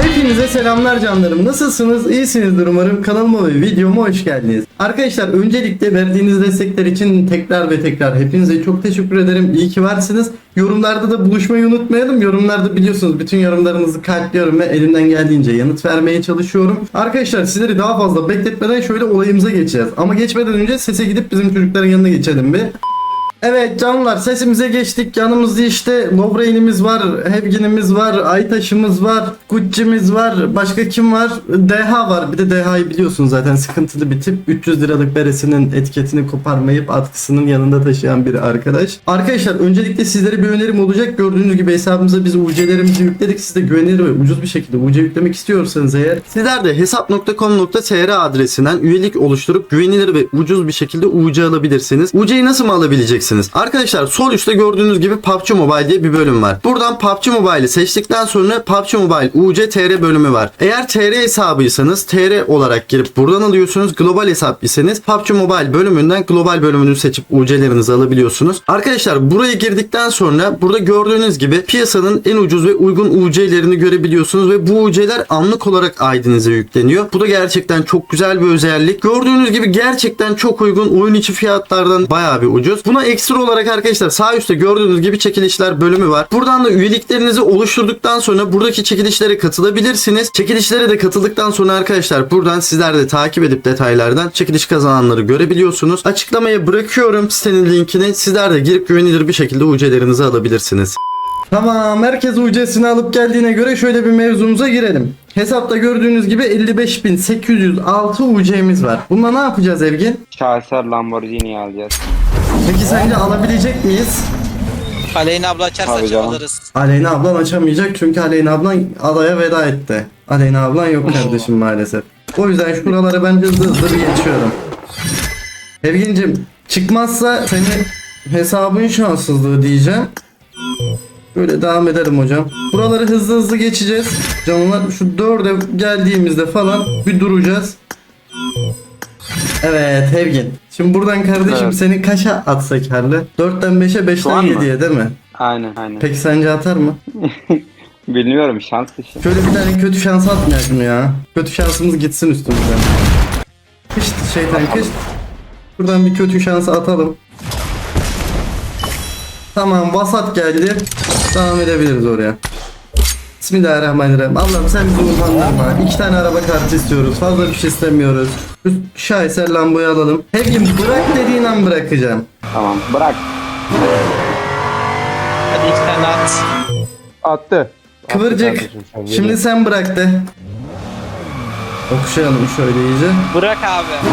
Hepinize selamlar canlarım. Nasılsınız? İyisinizdir umarım. Kanalıma ve videoma hoş geldiniz. Arkadaşlar öncelikle verdiğiniz destekler için tekrar ve tekrar hepinize çok teşekkür ederim. İyi ki varsınız. Yorumlarda da buluşmayı unutmayalım. Yorumlarda biliyorsunuz bütün yorumlarınızı kalpliyorum ve elimden geldiğince yanıt vermeye çalışıyorum. Arkadaşlar sizleri daha fazla bekletmeden şöyle olayımıza geçeceğiz. Ama geçmeden önce sese gidip bizim çocukların yanına geçelim bir. Evet canlar sesimize geçtik. Yanımızda işte Lovrain'imiz var, Hevgin'imiz var, Aytaş'ımız var, Gucci'miz var. Başka kim var? DH var. Bir de DH'yı biliyorsunuz zaten sıkıntılı bir tip. 300 liralık beresinin etiketini koparmayıp atkısının yanında taşıyan bir arkadaş. Arkadaşlar öncelikle sizlere bir önerim olacak. Gördüğünüz gibi hesabımıza biz UC'lerimizi yükledik. Siz de güvenilir ve ucuz bir şekilde UC yüklemek istiyorsanız eğer sizler de hesap.com.tr adresinden üyelik oluşturup güvenilir ve ucuz bir şekilde UC alabilirsiniz. UC'yi nasıl mı alabileceksiniz? Arkadaşlar sol üstte gördüğünüz gibi PUBG Mobile diye bir bölüm var. Buradan PUBG Mobile'i seçtikten sonra PUBG Mobile UC TR bölümü var. Eğer TR hesabıysanız TR olarak girip buradan alıyorsunuz. Global hesap iseniz PUBG Mobile bölümünden global bölümünü seçip UC'lerinizi alabiliyorsunuz. Arkadaşlar buraya girdikten sonra burada gördüğünüz gibi piyasanın en ucuz ve uygun UC'lerini görebiliyorsunuz ve bu UC'ler anlık olarak ID'nize yükleniyor. Bu da gerçekten çok güzel bir özellik. Gördüğünüz gibi gerçekten çok uygun oyun içi fiyatlardan bayağı bir ucuz. Buna ekstra olarak arkadaşlar sağ üstte gördüğünüz gibi çekilişler bölümü var. Buradan da üyeliklerinizi oluşturduktan sonra buradaki çekilişlere katılabilirsiniz. Çekilişlere de katıldıktan sonra arkadaşlar buradan sizler de takip edip detaylardan çekiliş kazananları görebiliyorsunuz. Açıklamaya bırakıyorum sitenin linkini. Sizler de girip güvenilir bir şekilde UC'lerinizi alabilirsiniz. Tamam herkes UC'sini alıp geldiğine göre şöyle bir mevzumuza girelim. Hesapta gördüğünüz gibi 55.806 UC'miz var. Bununla ne yapacağız Evgin? Şaheser Lamborghini alacağız. Peki sence alabilecek miyiz? Aleyna abla açarsa Tabii canım. alırız. Aleyna ablan açamayacak çünkü Aleyna ablan adaya veda etti. Aleyna ablan yok kardeşim maalesef. O yüzden şuraları bence hızlı hızlı bir geçiyorum. Evgincim çıkmazsa senin hesabın şanssızlığı diyeceğim. Böyle devam edelim hocam. Buraları hızlı hızlı geçeceğiz. Canlar şu dörde geldiğimizde falan bir duracağız. Evet Evgin. Şimdi buradan kardeşim Evet. seni kaça atsak karlı? 4'ten 5'e 5'ten an mı? 7'ye değil mi? Aynen aynen. Peki sence atar mı? Bilmiyorum şans dışı. Şöyle bir tane kötü şans atmayalım ya. Kötü şansımız gitsin üstümüzden. Kış şeytan kış. Buradan bir kötü şans atalım. Tamam vasat geldi. Devam edebiliriz oraya. Bismillahirrahmanirrahim. Allah'ım sen bizi utandırma. İki tane araba kartı istiyoruz. Fazla bir şey istemiyoruz. Şu şaheser lambayı alalım. Hepim bırak dediğin an bırakacağım. Tamam bırak. Hadi iki tane at. Attı. Kıvırcık. Şimdi sen bırak de. Okşayalım şöyle iyice. Bırak abi.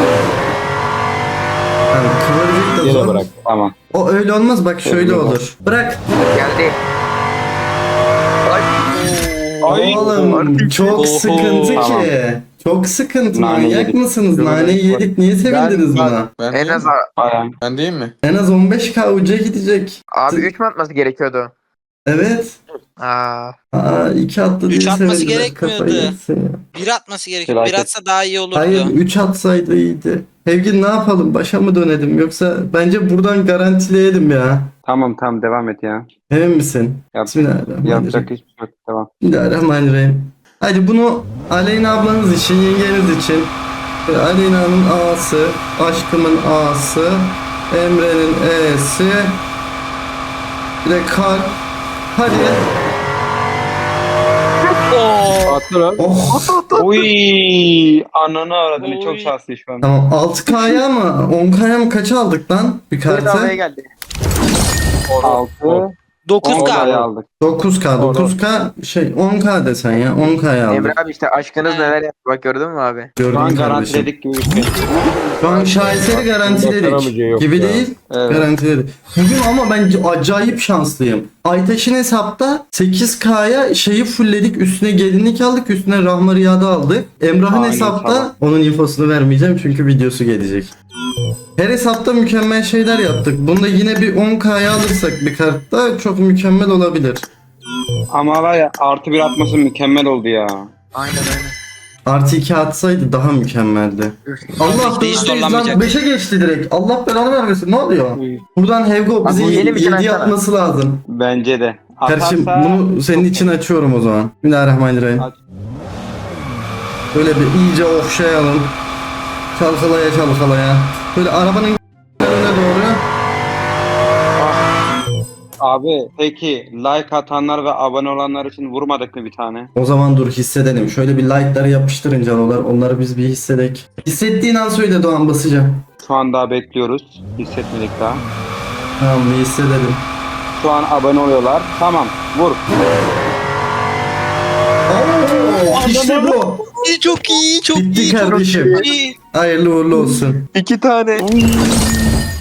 Yani kıvırcık da Yine zor. bırak. Tamam. O öyle olmaz bak şöyle olur. Bırak. Geldi. Ay. Oğlum çok Oho. sıkıntı Tamam. ki. Çok sıkıntı. Nane Manyak yedik. mısınız? Naneyi yedik. Niye sevindiniz ben, buna? Ben, En az? Aynen. Ben değil mi? En az 15k uca gidecek. abi 3 mü atması gerekiyordu? Evet. Aa. Aa iki attı diye Üç atması sevindiler. gerekmiyordu. Kafayı yersin ya. Bir atması gerekiyor. Bir Felaket. atsa daha iyi olurdu. Hayır 3 atsaydı iyiydi. Sevgili ne yapalım? Başa mı dönelim? Yoksa bence buradan garantileyelim ya. Tamam tamam devam et ya. Emin misin? Yap- Bismillahirrahmanirrahim. Yapacak hiçbir şey yok. Tamam. Bismillahirrahmanirrahim. Hadi bunu Aleyna ablanız için, yengeniz için, ve Aleyna'nın A'sı, aşkımın A'sı, Emre'nin E'si, bir de kalp. Hadi. Oo. Attı lan. Oh. Uy, ananı aradığını çok Oy. şanslı şu an. Tamam 6K'ya mı? 10K'ya mı kaç aldık lan bir Bedavaya kartı? geldi. 6. 9K. aldık. 9K, 9K şey 10K desen ya 10K'ya Emre aldık. abi işte aşkınız neler yaptı bak gördün mü abi? Şu an kardeşim. garantiledik gibi bir şey. Şu an şaheseri garantiledik Bakaramayacağı yok gibi ya. değil. Evet. Garantiledik. Bugün ama ben acayip şanslıyım. Aytaş'ın hesapta 8K'ya şeyi fullledik. Üstüne gelinlik aldık. Üstüne Rahma Riyada aldık. Emrah'ın Aynen, hesapta tamam. onun infosunu vermeyeceğim çünkü videosu gelecek. Her hesapta mükemmel şeyler yaptık. Bunda yine bir 10K'ya alırsak bir kartta çok mükemmel olabilir. Ama var ya artı bir atması mükemmel oldu ya. Aynen aynen. Artı 2 atsaydı daha mükemmeldi. Allah Hiç %100 lan zorlanmayacak. 5'e geçti direkt. Allah belanı vermesin. Ne oluyor? Uy, Buradan Hevgo bize bu yeni bir 7 karakter. yapması lazım. Bence de. Kardeşim bunu senin için açıyorum o zaman. Bismillahirrahmanirrahim. Aç. Böyle bir iyice okşayalım. Çalkalaya çalkalaya. Böyle arabanın önüne doğru. Abi peki like atanlar ve abone olanlar için vurmadık mı bir tane? O zaman dur hissedelim. Şöyle bir like'ları yapıştırın canolar. Onları biz bir hissedek. Hissettiğin an söyle Doğan basacağım. Şu an daha bekliyoruz. Hissetmedik daha. Tamam bir hissedelim. Şu an abone oluyorlar. Tamam vur. Oo, işte bu. İyi, Çok iyi çok Bitti iyi. Çok kardeşim. iyi. Hayırlı uğurlu olsun. İki tane.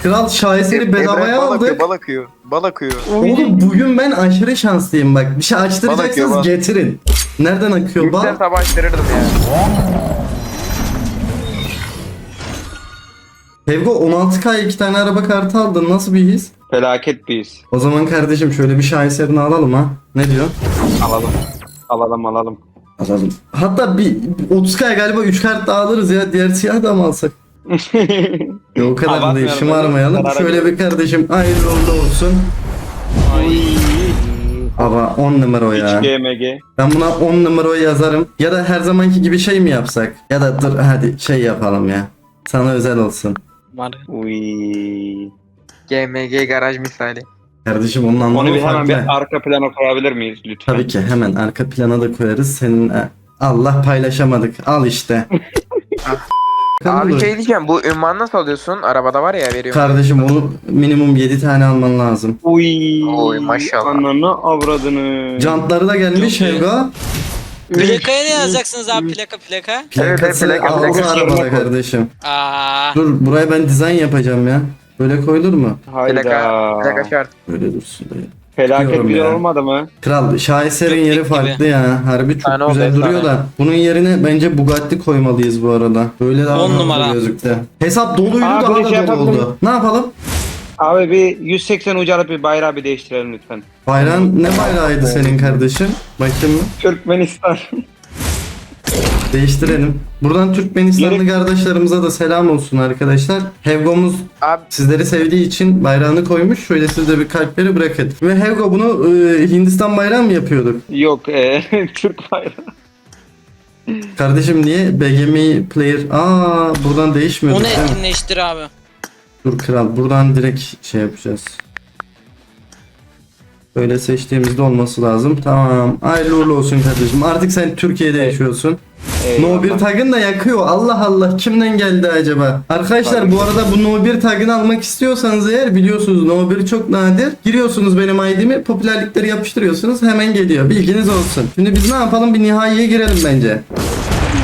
Kral şaheseri bedavaya bal akıyor, aldık. bal akıyor. Bal akıyor. Oğlum bugün ben aşırı şanslıyım bak. Bir şey açtıracaksınız bal. getirin. Nereden akıyor bal? Yüksel sabah açtırırdım ya. Evgo 16K iki tane araba kartı aldın. Nasıl bir his? Felaket bir his. O zaman kardeşim şöyle bir şaheserini alalım ha. Ne diyor? Alalım. Alalım alalım. Alalım. Hatta bir 30K galiba 3 kart daha alırız ya. Diğer siyah da mı alsak? Yok o kadar da. Şımarmayalım. Zarara Şöyle bir kardeşim hayırlı uğurlu olsun. Ama 10 numara o ya. Hiç GMG. Ben buna 10 numara yazarım. Ya da her zamanki gibi şey mi yapsak? Ya da dur hadi şey yapalım ya. Sana özel olsun. Var. Uy. GMG garaj misali. Kardeşim onun anlamı Onu bir hemen farklı. bir arka plana koyabilir miyiz lütfen? Tabii ki hemen arka plana da koyarız. Senin e, Allah paylaşamadık. Al işte. Abi Dur. şey diyeceğim bu ünvan nasıl alıyorsun? Arabada var ya veriyorum. Kardeşim onu minimum 7 tane alman lazım. Uy. Oy, maşallah. Ananı avradını. Jantları da gelmiş. Hego. Plakaya ne yazacaksınız abi plaka plaka? Plakası Evet, plaka, plaka. arabada kardeşim. Aa. Dur buraya ben dizayn yapacağım ya. Böyle koyulur mu? Hayda. Plaka, plaka şart. Böyle dursun dayı. Felaket Diyorum ya. olmadı mı? Kral şaheserin yeri farklı ya. Harbi çok Tane güzel duruyor da. Bunun yerine bence Bugatti koymalıyız bu arada. Böyle daha On tatlı numara. gözüktü. Hesap doluydu Abi, daha şey da dolu yapalım. oldu. Ne yapalım? Abi bir 180 ucalıp bir bayrağı bir değiştirelim lütfen. Bayrağın ne bayrağıydı senin kardeşim? Bakayım mı? Türkmenistan. Değiştirelim. Buradan Türkmenistanlı Gerek- kardeşlerimize de selam olsun arkadaşlar. Hevgomuz Abi sizleri sevdiği için bayrağını koymuş. Şöyle siz de bir kalpleri bırakın. Ve Hevgo bunu e, Hindistan bayrağı mı yapıyorduk? Yok e, Türk bayrağı. Kardeşim niye BGMI player? Aa buradan değişmiyor. Onu değil mi? etkinleştir abi. Dur kral buradan direkt şey yapacağız. Böyle seçtiğimizde olması lazım. Tamam. Hayırlı uğurlu olsun kardeşim. Artık sen Türkiye'de yaşıyorsun. No 1 tagın da yakıyor. Allah Allah kimden geldi acaba? Arkadaşlar bu arada bu No 1 tagını almak istiyorsanız eğer biliyorsunuz No 1 çok nadir. Giriyorsunuz benim ID'mi popülerlikleri yapıştırıyorsunuz hemen geliyor. Bilginiz olsun. Şimdi biz ne yapalım bir nihaiye girelim bence.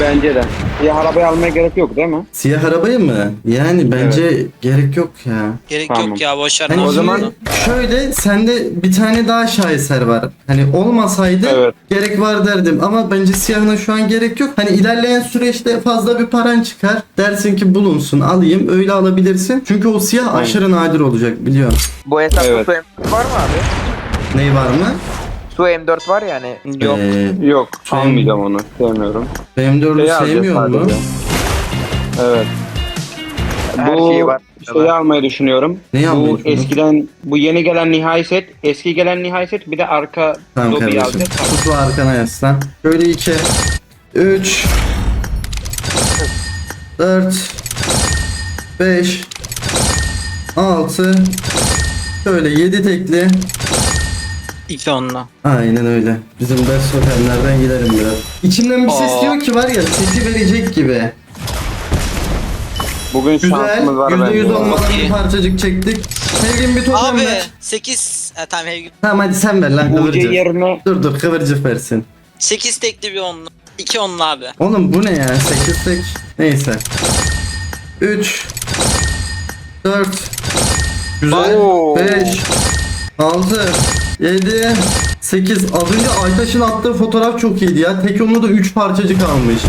Bence de. Ya arabayı almaya gerek yok değil mi? Siyah arabayı mı? Yani bence gerek yok ya. Gerek Tamam. yok ya boşver. Hani o zaman- Şöyle sende bir tane daha şaheser var. Hani olmasaydı Evet. gerek var derdim ama bence siyahına şu an gerek yok. Hani ilerleyen süreçte fazla bir paran çıkar. Dersin ki bulunsun alayım öyle alabilirsin. Çünkü o siyah aşırı nadir olacak biliyorum. bu hesapta Evet. su M4 var mı abi? Ney var mı? Su M4 var yani. onu? Yok. Ee, Yok. Şey- Almayacağım onu. Sevmiyorum. BM4'ü Şeyi alacağız sevmiyor mu? sadece. Evet. Her bu şeyi var. şeyi almayı düşünüyorum. Neyi almayı bu düşünüyorsun? eskiden bu yeni gelen nihai set, eski gelen nihai set bir de arka Tamam lobi kardeşim. alacağız. Tut bu arkana yaslan. Şöyle 2 3 4 5 6 Şöyle 7 tekli İki onunla. Aynen öyle. Bizim best otellerden gidelim biraz. İçimden bir ses Aa. diyor ki var ya sesi verecek gibi. Bugün Güzel. şansımız var %100 bence. olmadan bir İyi. parçacık çektik. Sevgin bir totem Abi ver. 8 ha, tamam Evgin. Tamam hadi sen ver lan UC kıvırcık. yerine Dur dur kıvırcık versin. 8 tekli bir onlu. 2 onlu abi. Oğlum bu ne ya? 8 tek. Neyse. 3 4 Güzel. Oo. 5 6 7 8 Az önce Aytaş'ın attığı fotoğraf çok iyiydi ya. Tek onlu da 3 parçacık almış.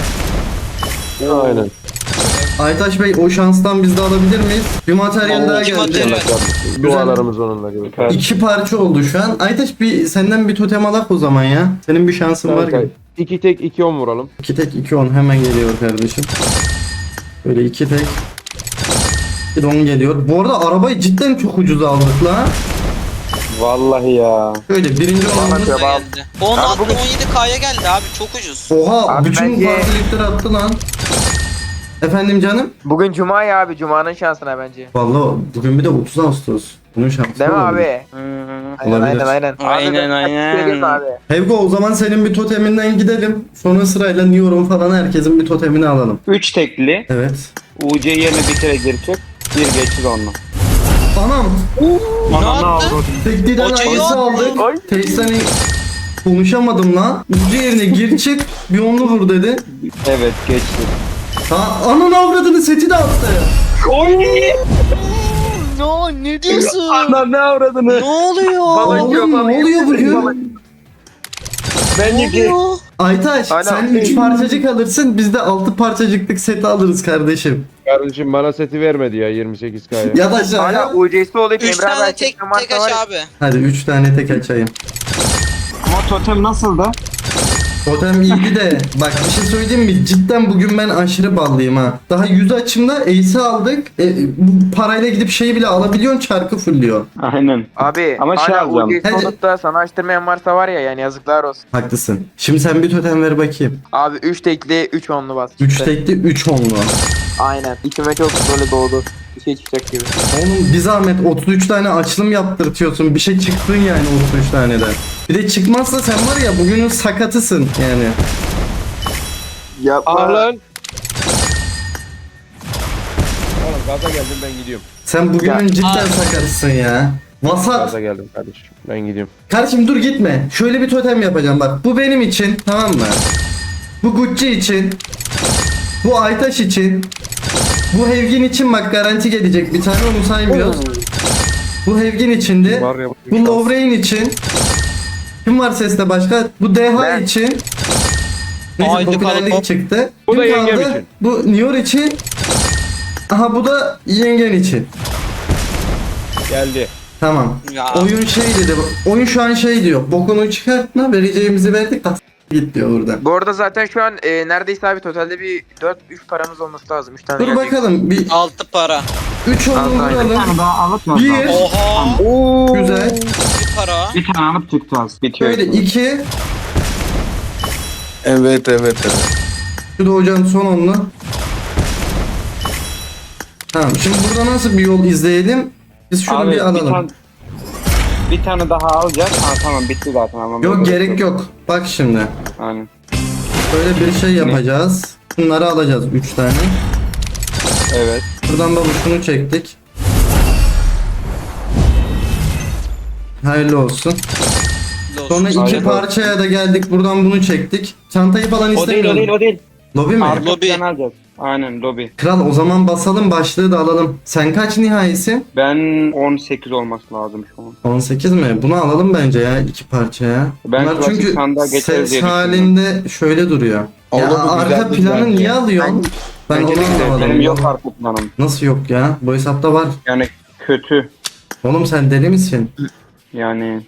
Aynen. Aytaş Bey o şanstan biz de alabilir miyiz? Bir materyal daha iki geldi. materyal. Dualarımız onunla gibi. İki parça oldu şu an. Aytaş bir senden bir totem alak o zaman ya. Senin bir şansın var gibi. iki tek iki on vuralım. İki tek iki on hemen geliyor kardeşim. Böyle iki tek. Bir on geliyor. Bu arada arabayı cidden çok ucuz aldık la. Vallahi ya. Böyle birinci. 16 Abi bugün- 17K'ya geldi abi çok ucuz. Oha Abi bütün bence- partilikleri attı lan. Efendim canım? Bugün cuma ya abi cumanın şansına bence. Vallahi bugün bir de 30 Ağustos. Bunun şansı Değil mi abi? Aynen Olabilir. aynen aynen. Abi Aynen, aynen. Söyleyeyim Abi. Hevgo o zaman senin bir toteminden gidelim. Sonra sırayla Niyorum falan herkesin bir totemini alalım. 3 tekli. Evet. UC yerine bir kere girecek. Bir geçir onunla. Anam Ne yaptı? tekliden Hocayı aldık. Ay. Teyze'nin konuşamadım lan. Ucu yerine gir çık bir onlu vur dedi. Evet geçti. Ha, anın avradını seti de attı. Oy! Ne, ne diyorsun? Ana ne avradını? ne oluyor? Oğlum, ne oluyor bugün? Ben Ne yedi. oluyor? Aytaş Hala- sen 3 parçacık alırsın biz de 6 parçacıklık seti alırız kardeşim. Kardeşim bana seti vermedi ya 28K'ya. Yat aşağıya. Hala UC'si olayıp 3 Emre abi tane tek, tek aç ya- abi. Hadi 3 tane tek açayım. Ama totem nasıl da? Totem iyiydi de bak bir şey söyleyeyim mi? Cidden bugün ben aşırı ballıyım ha. Daha 100 açımda Ace'i aldık. E, bu parayla gidip şeyi bile alabiliyorsun çarkı fulluyor. Aynen. Abi Ama şey hala alacağım. UC'si Hadi. sana açtırmayan varsa var ya yani yazıklar olsun. Haklısın. Şimdi sen bir totem ver bakayım. Abi 3 tekli 3 onlu bas. 3 çıktı. tekli 3 onlu. Aynen. İçime çok böyle doğdu. Bir şey çıkacak gibi. Oğlum bir zahmet 33 tane açılım yaptırtıyorsun. Bir şey çıktın yani 33 taneden. Bir de çıkmazsa sen var ya bugünün sakatısın yani. Yapma. Ah lan. Oğlum gaza geldim ben gidiyorum. Sen bugünün Ya. cidden sakatısın ya. Vasat. Gaza geldim kardeşim. Ben gidiyorum. Kardeşim dur gitme. Şöyle bir totem yapacağım bak. Bu benim için tamam mı? Bu Gucci için. Bu Aytaş için. Bu Hevgin için bak garanti gelecek bir tane onu saymıyoruz. Bu Hevgin içindi. Var ya, Bu Lovrain için. Kim var seste başka? Bu DH Ben. için. Neyse Haydi popülerlik çıktı. Bu Kim da yengem kaldı? için. Bu Nior için. Aha bu da yengen için. Geldi. Tamam. Ya. Oyun şey dedi. Oyun şu an şey diyor. Bokunu çıkartma vereceğimizi verdik. Tas git diyor burada. Bu arada zaten şu an e, neredeyse abi totalde bir 4-3 paramız olması lazım. 3 tane Dur gelecek. bakalım. Bir 6 para. 3 onu Aynen. vuralım. daha alıp Bir. Oha. Oo. Güzel. Bir para. Bir tane alıp çıkacağız. Bitiyor. Böyle 2. Evet evet evet. Şu da hocam son onlu. Tamam şimdi burada nasıl bir yol izleyelim? Biz şunu Abi, bir alalım. tane, bir tane daha alacağız. Ha tamam bitti zaten. Ama Yok gerek yok. Bak şimdi. Aynen. Böyle bir şey yapacağız. Bunları alacağız 3 tane. Evet. Buradan da şunu çektik. Hayırlı olsun. Sonra iki Hayırlı parçaya da geldik. Buradan bunu çektik. Çantayı falan O değil o değil o değil. Lobi mi? Arka Lobby. plan alacağız. Aynen lobi. Kral o zaman basalım başlığı da alalım. Sen kaç nihaisin? Ben 18 olması lazım şu an. 18 mi? Bunu alalım bence ya iki parçaya. Ben Bunlar klasik çünkü sandığa geçeriz ses düşündüm. halinde şöyle duruyor. Olur, ya bu arka bir planı düzen niye alıyorsun? Ben Bence onu de güzel. anlamadım. Benim yok arka planım. Nasıl yok ya? Bu hesapta var. Yani kötü. Oğlum sen deli misin? Yani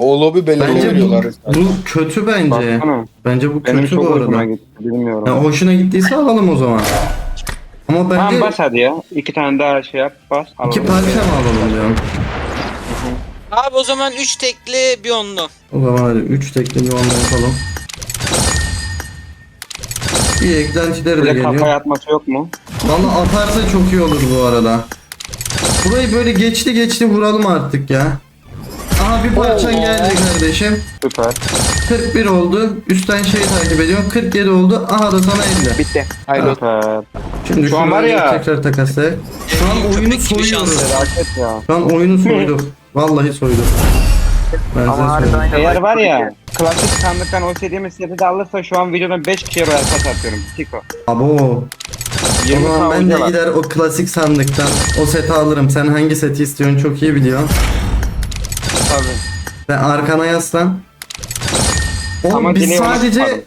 O lobi belli Bence bu, bu kötü bence. baksana. Bence bu Benim kötü çok bu hoşuma arada. gitti. Bilmiyorum. Ya hoşuna gittiyse alalım o zaman. Ama Tamam bence bas hadi ya. İki tane daha şey yap bas. iki Alalım. parça mı alalım diyorum. Abi o zaman 3 tekli bir onlu. O zaman hadi 3 tekli bir onu yapalım. Bir eklentileri de Böyle geliyor. kafaya atması yok mu? Valla atarsa çok iyi olur bu arada. Burayı böyle geçti geçti vuralım artık ya. Aha bir parçan geldi kardeşim. Süper. 41 oldu. Üstten şeyi takip ediyorum. 47 oldu. Aha da sana 50. Bitti. Hayırlı olsun. Süper. Şimdi Şu an var ya- tekrar takaslayalım. Şu an oyunu Köpek gibi soyuyoruz. ya. Şu an oyunu soyduk. Vallahi soyduk. Ben size Ama söyleyeyim. Eğer var ya klasik sandıktan o istediğimiz seti de alırsa şu an videodan 5 kişiye royal pass atıyorum. Tiko. Abo. O 20 zaman ben de tane gider o klasik sandıktan o seti alırım. Sen hangi seti istiyorsun çok iyi biliyorsun. Tabii. Ve arkana yaslan. Oğlum Ama biz sadece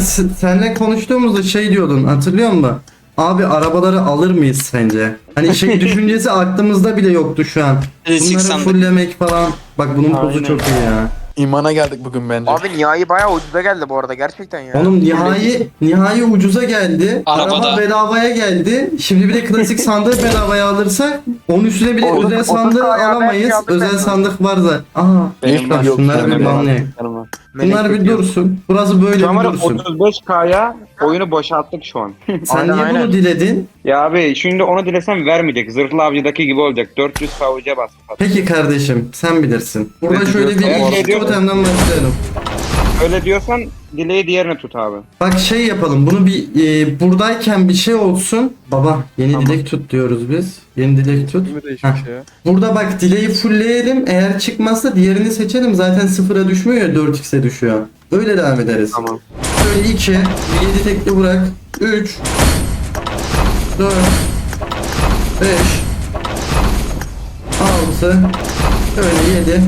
s- senle konuştuğumuzda şey diyordun hatırlıyor musun? Abi arabaları alır mıyız sence? Hani şey düşüncesi aklımızda bile yoktu şu an. Bunları sandık. fulllemek falan. Bak bunun pozu Aynen. çok iyi ya. İmana geldik bugün bence. Abi nihai bayağı ucuza geldi bu arada gerçekten ya. Oğlum nihai nihai ucuza geldi. Arabada. Araba bedavaya geldi. Şimdi bir de klasik sandığı bedavaya alırsak onun üstüne bir de özel otuz sandığı alamayız. belki Özel ben. sandık var zaten. Aha. Benim Bak yok, şunları bir. Yanıma. Bunlar bir dursun. Burası böyle Şu an bir var ya, dursun. 35K'ya oyunu boşalttık şu an. Sen Aynen, niye aynen. bunu diledin? ya abi şimdi onu dilesem vermeyecek. Zırhlı avcıdaki gibi olacak. 400 kavuca bastı. Peki kardeşim sen bilirsin. Burada şöyle bir Ne diyorsun? Totemden başlayalım. Öyle diyorsan dileği diğerini tut abi. Bak şey yapalım. Bunu bir e, buradayken bir şey olsun. Baba yeni Tamam. dilek tut diyoruz biz. Yeni dilek tut. Kimi değişmiş ya? Burada bak dileği fullleyelim. Eğer çıkmazsa diğerini seçelim. Zaten sıfıra düşmüyor ya 4x'e düşüyor. Öyle devam ederiz. Tamam. Şöyle 2, 7 tekli bırak. 3, 4, 5, 6, şöyle 7.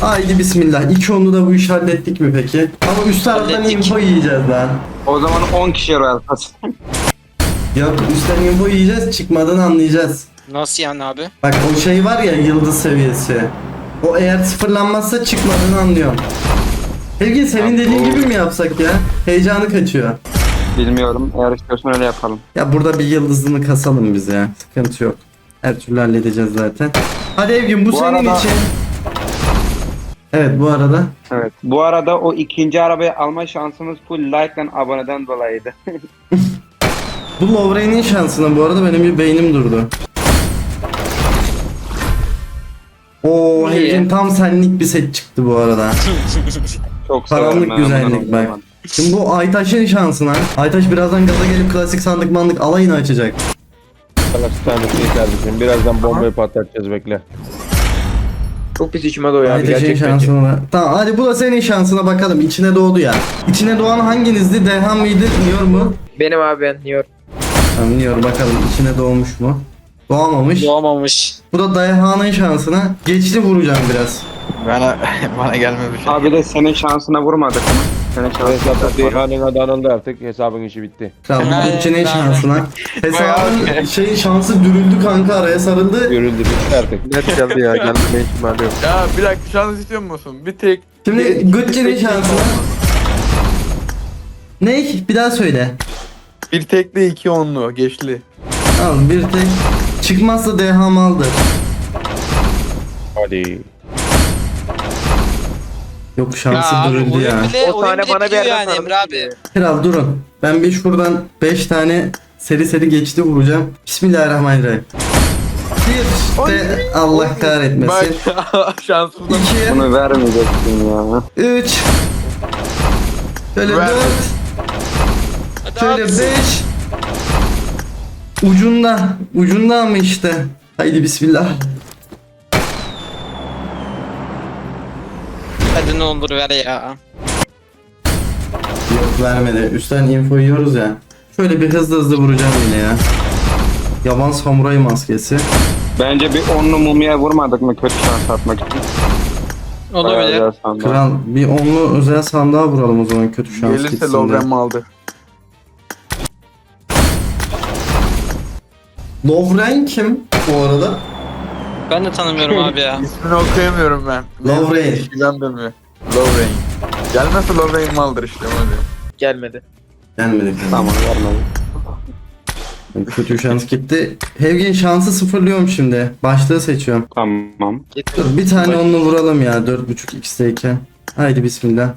Haydi bismillah. İki onu da bu işi hallettik mi peki? Ama üst taraftan Hallettik. info yiyeceğiz lan. O zaman 10 kişi Royal Pass. Ya üstten info yiyeceğiz çıkmadan anlayacağız. Nasıl yani abi? Bak o şey var ya yıldız seviyesi. O eğer sıfırlanmazsa çıkmadan anlıyorum. Evgin senin dediğin gibi mi yapsak ya? Heyecanı kaçıyor. Bilmiyorum. Eğer istiyorsan öyle yapalım. Ya burada bir yıldızını kasalım biz ya. Sıkıntı yok. Her türlü halledeceğiz zaten. Hadi Evgin bu, Bu senin arada- için. Evet bu arada. Evet. Bu arada o ikinci arabayı alma şansımız full like ve aboneden dolayıydı. Bu Lovren'in şansına bu arada benim bir beynim durdu. Oo. Evgin tam senlik bir set çıktı bu arada. Çok Karanlık güzellik bak. Şimdi bu Aytaş'ın şansına. Aytaş birazdan gaza gelip klasik sandık mandık alayını açacak. Sana bir tane şey kardeşim. Birazdan bombayı patlatacağız bekle. Çok pis içime doğuyor abi Aytaş'ın gerçekten. şansına. Tamam hadi bu da senin şansına bakalım. İçine doğdu ya. İçine doğan hanginizdi? Deha mıydı? Niyor mu? Benim abi ben York. Tamam Niyor bakalım içine doğmuş mu? Doğamamış. Doğmamış. Bu da Dayhan'ın şansına. Geçti vuracağım biraz. Bana bana gelmemiş. Abi de senin şansına vurmadık mı? Senin şansına Hesapta Deyhan'ın adı anıldı artık. Hesabın işi bitti. Tamam Helal, Bütçe'nin helal. şansına. Hesabın şeyin şansı dürüldü kanka araya sarıldı. Görüldü bitti artık. Net geldi ya geldi ihtimali yok. Ya bir dakika şans istiyor musun? Bir tek. Şimdi Bütçe'nin şansına. Ne? Bir daha söyle. Bir tekli iki onlu geçli. Al bir tek. Çıkmazsa Deha maldır. Hadi. Yok şansı Ya oyun ya. bile, O tane bana bir yerden yani Emre abi. Kral durun. Ben bir şuradan 5 tane seri seri geçti vuracağım. Bismillahirrahmanirrahim. Bir de Allah kahretmesin. Bak şansımdan. 2 Bunu vermeyeceksin ya. 3 Şöyle Ver. 4 Hadi Şöyle abi. 5 Ucunda Ucunda mı işte Haydi bismillah Hadi ne olur ver ya. Yok vermedi üstten info yiyoruz ya Şöyle bir hızlı hızlı vuracağım yine ya Yaban samuray maskesi Bence bir onlu mumya vurmadık mı kötü şans atmak için? Bayağı Olabilir. güzel sandım. Kral bir onlu özel sandığa vuralım o zaman kötü şans Gelirse gitsin Lovren de. mi aldı? Lovren kim bu arada? Ben de tanımıyorum abi ya. İsmini okuyamıyorum ben. Lovren. Güzel demiyor. Lovren. Gelmezse Lovren maldır işte hadi. Gelmedi. Gelmedi. Tamam vermedim. Kötü şans gitti. Hevgin şansı sıfırlıyorum şimdi. Başlığı seçiyorum. Tamam. Dur bir tane onunla vuralım ya 4.5 x'teyken. Haydi bismillah.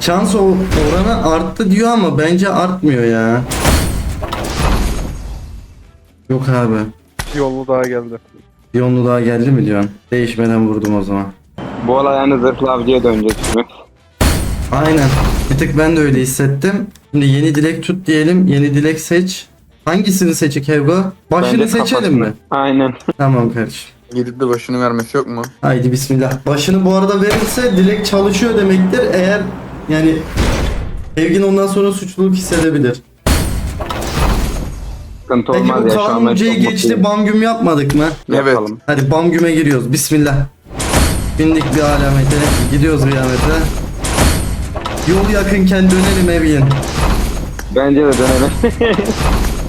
Şans o oranı arttı diyor ama bence artmıyor ya. Yok abi. Yollu daha geldi. Onlu daha geldi mi diyorsun? Değişmeden vurdum o zaman. Bu olay yani zırhlı avcıya dönecek şimdi. Aynen. Bir tık ben de öyle hissettim. Şimdi yeni dilek tut diyelim. Yeni dilek seç. Hangisini seçik Hevgo? Başını Bence seçelim kafasını. mi? Aynen. Tamam kardeşim. Gidip de başını vermesi yok mu? Haydi bismillah. Başını bu arada verirse dilek çalışıyor demektir. Eğer yani Evgin ondan sonra suçluluk hissedebilir. Sıkıntı Peki olmaz bu ya şu an ben geçti mutluyum. bam güm yapmadık mı? Evet. Yapalım. Hadi bam güme giriyoruz. Bismillah. Bindik bir alamete. Gidiyoruz kıyamete. Yol yakınken dönelim Evgin. Bence de dönelim.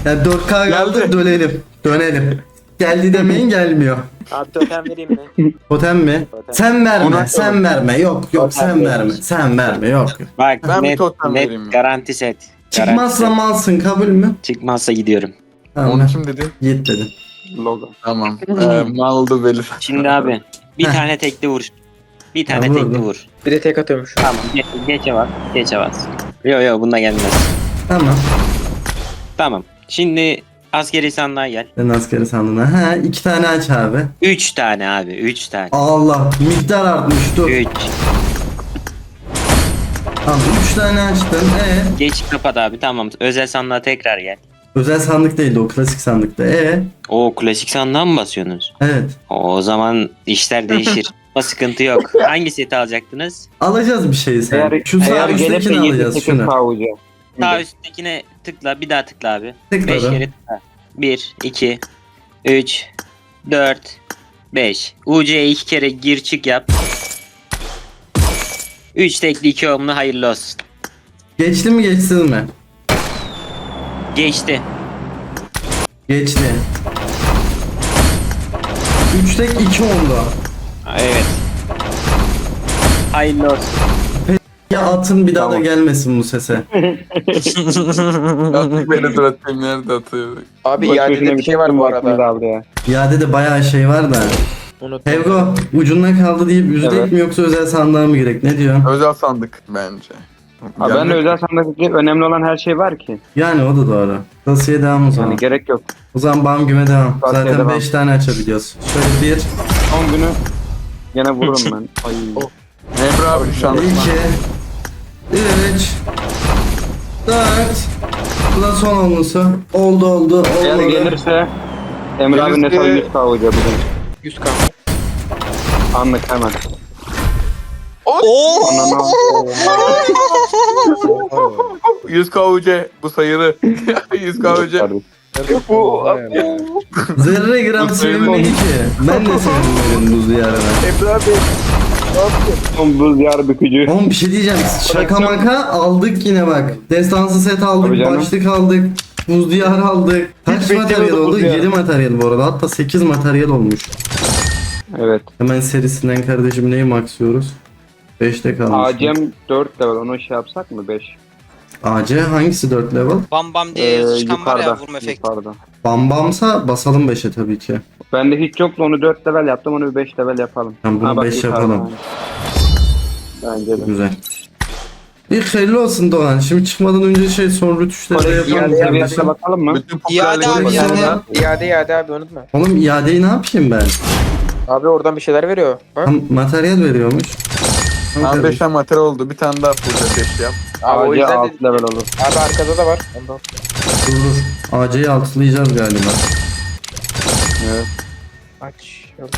Yani 4K kaldı Geldi. dönelim. Dönelim. Geldi demeyin gelmiyor. Abi totem vereyim mi? Totem mi? Totem. Sen verme, Ona- sen verme. Yok yok Totem sen vermiş. verme. Sen verme yok. Bak Ben bir net, totem net vereyim ya. garanti set. Çıkmazsa Garanti malsın kabul mü? Çıkmazsa gidiyorum. Tamam. Onu kim dedi? Git dedim. Logo. Tamam. Ee, maldı belir. Şimdi abi bir tane tekli vur. Bir tane Ya tekli vurdum. vur. Bir de tek atıyormuş. Tamam geç, geçe bas. Geçe bas. Yo yo bunda gelmez. Tamam. Tamam. Şimdi askeri sandığa gel. Ben askeri sandığına. Ha iki tane aç abi. Üç tane abi. Üç tane. Allah miktar artmış dur. Üç. Tamam üç tane açtım. E Geç kapat abi tamam. Özel sandığa tekrar gel. Özel sandık değildi o klasik sandıkta. E O klasik sandığa mı basıyorsunuz? evet. O zaman işler değişir. Ama sıkıntı yok. Hangi seti alacaktınız? Alacağız bir şey sen. Eğer, Şu sağ eğer üsttekini 7 alacağız 8 şunu. kavucu. Sağ üsttekine tıkla. Bir daha tıkla abi. Tıkladım. 5 kere tıkla. 1, 2, 3, 4, 5. UC'ye 2 kere gir çık yap. 3 tekli 2 ohmlu hayırlı olsun. Geçti mi geçsin mi? Geçti. Geçti. 3 tek 2 oldu. Ha, Evet. Hayırlı olsun. Ya atın bir daha Tamam. da gelmesin bu sese. Artık beni dur atayım nerede atıyor. Abi Bak iadede bir şey var bu arada. aldı ya. İade de bayağı şey var da. Unuttum. Tevgo ucundan kaldı deyip üzüldük Evet. mi yoksa özel sandığa mı gerek? Ne diyorsun? Özel sandık bence. Ha, ben de özel sandıktaki önemli olan her şey var ki. Yani o da doğru. Klasıya devam o zaman. Yani gerek yok. O zaman bam güme devam. Klasiğe Zaten devam. 5 tane açabiliyoruz. Şöyle 1, Son günü gene vururum ben. Ay. Emre abi şu an. 2, 3, 4. Bu da son olmusu. Oldu oldu. Eğer Olmadı. gelirse Emre abi net Gelirse- 100 kavucu bugün. 100 k. Anlık hemen. Oo! Anana. 100 KUC bu sayılı. 100 KUC. Bu Zerre gram Bu sevinmedi ki. Ben de sevinmedim buz diyarına. Emre abi. Buz yar bükücü. Oğlum bir şey diyeceğim. Şaka maka aldık yine bak. Destansı set aldık, canım. başlık aldık. Buz diyar aldık. Kaç Hiç materyal oldu? buz diyarı. 7 materyal bu arada. Hatta 8 materyal olmuş. Evet. Hemen serisinden kardeşim neyi maksıyoruz? 5'te kalmış. Acem 4 level onu şey yapsak mı 5? AC hangisi 4 level? Bam bam Ee, diye yazı çıkan var ya yukarıda. vurma efekti. yukarıda. Bam bamsa basalım 5'e tabii ki. Bende hiç yoktu onu 4 level yaptım onu bir 5 level yapalım. Tamam, bunu bak beş yukarıda. yapalım. Bence de. Güzel. İlk hayırlı olsun Doğan. Şimdi çıkmadan önce şey son rütüşleri de yapalım. iade kardeşim. yerlerine bakalım mı? Bütün İade abi, popülerlikleri iade. bakalım. İade iade abi unutma. Oğlum iadeyi ne yapayım ben? Abi oradan bir şeyler veriyor. Bak. Tam materyal veriyormuş. Tamam Tam 5 kardeşim. tane materyal oldu. Bir tane daha burada 5 yap. Abi o Acı yüzden 6 dedim. level olur. Abi arkada da var. Ondan. Dur dur. AC'yi altılayacağız galiba. Evet. Aç. Yok.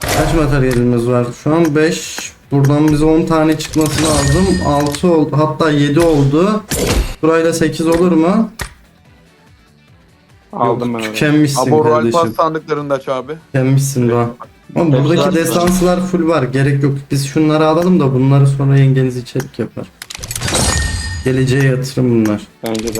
Kaç materyalimiz var? Şu an 5. Buradan bize 10 tane çıkması lazım. 6 oldu. Hatta 7 oldu. Burayla 8 olur mu? Aldım ben Yok, onu. tükenmişsin Abo Royal kardeşim. Pass sandıklarını aç abi. Tükenmişsin Doğan. Ama buradaki Güzel. destansılar full var. Gerek yok. Biz şunları alalım da bunları sonra yengeniz içerik yapar. Geleceğe yatırım bunlar. Bence de.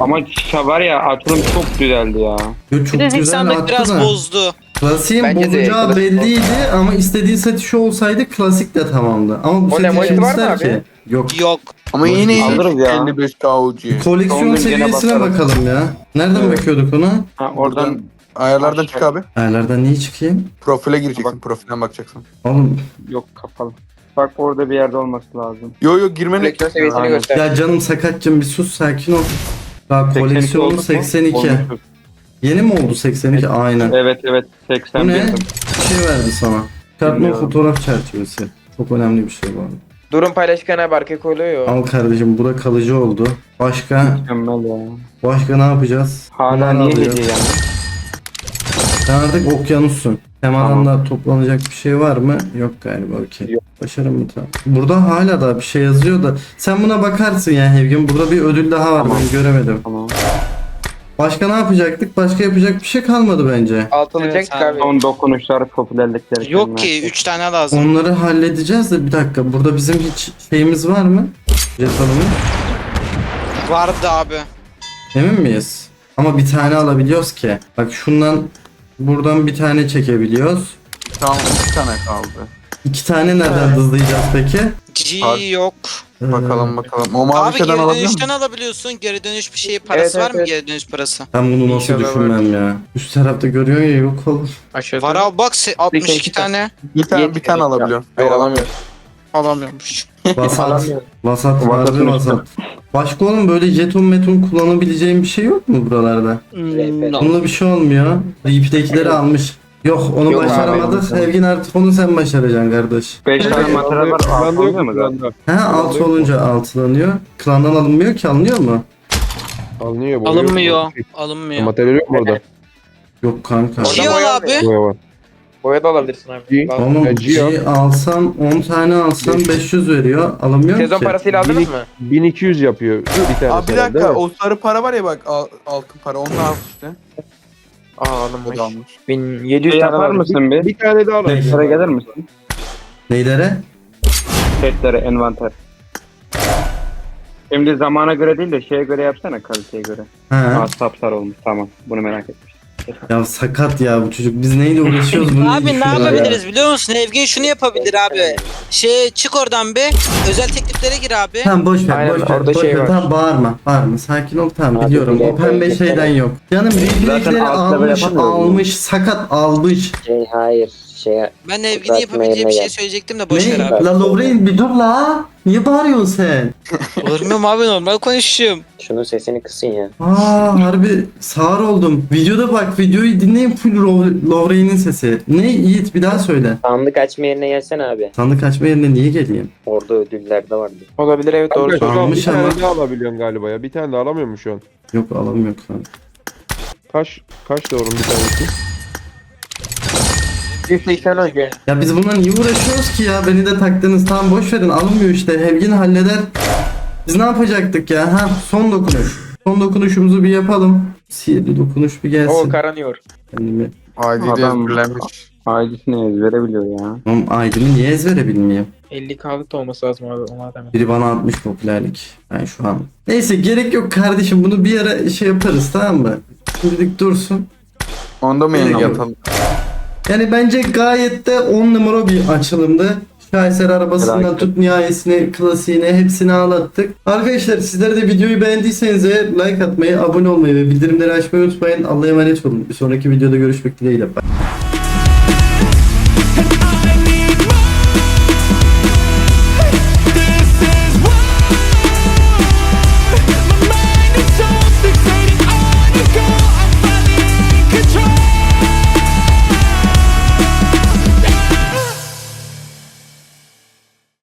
Ama şa- var ya açılım çok güzeldi ya. Yo, çok Klasik güzel sandık attı biraz da. bozdu. Klasiğin Bence de bozacağı klasik belliydi ama istediği set şu olsaydı klasik de tamamdı. Ama bu O seti ne, kim molti var mı ister abi? ki? Yok. Yok. Ama yine Alırız ya. 55 KUC. Koleksiyon Son gün gene seviyesine bakarız. bakalım ya. Nereden Evet. bakıyorduk ona? Ha, oradan Ayarlardan çık abi. Ayarlardan niye çıkayım? Profile gireceksin. Bak. Profilen bakacaksın. Oğlum yok kapalı. Bak orada bir yerde olması lazım. Yo yo seviyesini Aynen. göster. ya canım sakatcım bir sus sakin ol. Daha 82 koleksiyonu olduk mu? 82. Olmuşuz. Yeni mi oldu 82? Aynen. Evet evet Bu 81. ne? Bir şey verdi sana. Kartma Bilmiyorum. fotoğraf çerçevesi. Çok önemli bir şey bu arada. Durum paylaşırken abi arkaya koyuluyor. Al kardeşim bu da kalıcı oldu. Başka Mükemmel ya. başka ne yapacağız? Hala Bunları niye alacağız. hediye yani? Sen artık okyanussun. Temanında toplanacak bir şey var mı? Yok galiba okey. Yok. Başarım mı tamam. Burada hala da bir şey yazıyor da sen buna bakarsın ya Hevgin. Burada bir ödül daha var Tamam. ben göremedim. Tamam. Başka ne yapacaktık? Başka yapacak bir şey kalmadı bence. Altılayacaktık Evet, abi. Son dokunuşlar popülerlikleri. Yok ki 3 tane lazım. Onları halledeceğiz de bir dakika. Burada bizim hiç şeyimiz var mı? Jetonumuz. Vardı abi. Emin miyiz? Ama bir tane alabiliyoruz ki. Bak şundan Buradan bir tane çekebiliyoruz. Tamam iki tane kaldı. İki tane nereden hızlayacağız peki? G Abi, yok. Ee, Bakalım bakalım. O mavi Abi şeyden geri alabiliyor musun? dönüşten alabiliyorsun. Geri dönüş bir şeyi parası Evet, var evet, mı evet. geri dönüş parası? Ben bunu nasıl İnşallah düşünmem ya. Üst tarafta görüyorsun ya yok olur. Aşağıda. Var abi bak se- 62 iki tane Bir tane, bir tane alabiliyor. Hayır alamıyorum. alamıyormuş. Vasat. Vasat Vasat harbi vasat. Başka oğlum böyle jeton meton kullanabileceğim bir şey yok mu buralarda? Bununla bir şey olmuyor. Reap'tekileri almış. Yok onu Yok abi, başaramadık. yok. Evgin artık onu sen başaracaksın kardeş. 5 tane materyal var. Klanda Altı yok oluyor mu zaten? klanda? He alt olunca altılanıyor. Klandan alınmıyor ki alınıyor mu? Alınıyor boya yok Alınmıyor. Alınmıyor. Materyal yok mu orada? Yok kanka. Şey boya abi. Boya var. Boya da alabilirsin abi. G. Lazım. Oğlum Gio. G alsam 10 tane alsam 500 veriyor. Alamıyorum Sezon ki. parasıyla aldınız mı? 1200 yapıyor bir tanesi. Abi bir dakika o sarı para var ya bak al- altın para onu al işte. Aa O alınmış. da almış. 1700 Şey tane yapar var. mısın bir? Bir tane daha alalım. Setlere gelir misin? Neylere? Setlere, envanter. Şimdi zamana göre değil de şeye göre yapsana kaliteye göre. Ha. Aa sapsarı olmuş tamam. Bunu merak etmiştim. Ya sakat ya bu çocuk. Biz neyle uğraşıyoruz bunu? Abi ne yapabiliriz biliyor musun? Evgen şunu yapabilir abi. Şey çık oradan bir. Özel tekliflere gir abi. Tamam boş ver Aynen, boş ver. orada boş şey ver. var. Tamam bağırma. Bağırma. Sakin ol tamam Abi, biliyorum. O bile- pembe şeyden yok. Canım replaykleri alt level almış yapamıyoruz mu? almış sakat almış. Şey, hayır. Şey, Ben Evgen'in Zaten yapabileceği bir şey söyleyecektim de boş Ne? abi. La Lorraine bir dur la. Niye bağırıyorsun sen? Bağırmıyorum abi normal konuşuyorum. şunun sesini kısın ya. Aa harbi sağır oldum. Videoda bak videoyu dinleyin full Lo- sesi. Ne Yiğit bir daha söyle. Sandık açma yerine gelsene abi. Sandık açma yerine niye geleyim? Orada ödüller de vardı. Olabilir evet doğru Kanka, şu an Almış bir tane ama. daha alabiliyorsun galiba ya. Bir tane daha alamıyor mu şu an? Yok alamıyor kanka. Kaç kaç doğru bir tanesi? 180 önce. Ya biz bununla niye uğraşıyoruz ki ya? Beni de taktınız. Tamam boş verin. Alınmıyor işte. Evgin halleder. Biz ne yapacaktık ya? Ha son dokunuş. Son dokunuşumuzu bir yapalım. Sihirli dokunuş bir O gelsin. karanıyor. Kendimi. Haydi Adam- ezberlenmiş. Ailesini ezberebiliyor ya. Oğlum aydını niye ezbere bilmeyeyim? 50 kağıt da olması lazım abi ona hemen. Biri bana atmış popülerlik. Ben şu an. Neyse gerek yok kardeşim. Bunu bir ara şey yaparız tamam mı? Şimdilik dursun. Onda mı yeni Tamam. yatalım? Yani bence gayet de 10 numara bir açılımdı. Şaheser arabasından Merak tut nihayesine, klasiğine hepsini ağlattık. Arkadaşlar sizler de videoyu beğendiyseniz like atmayı, abone olmayı ve bildirimleri açmayı unutmayın. Allah'a emanet olun. Bir sonraki videoda görüşmek dileğiyle. Bye.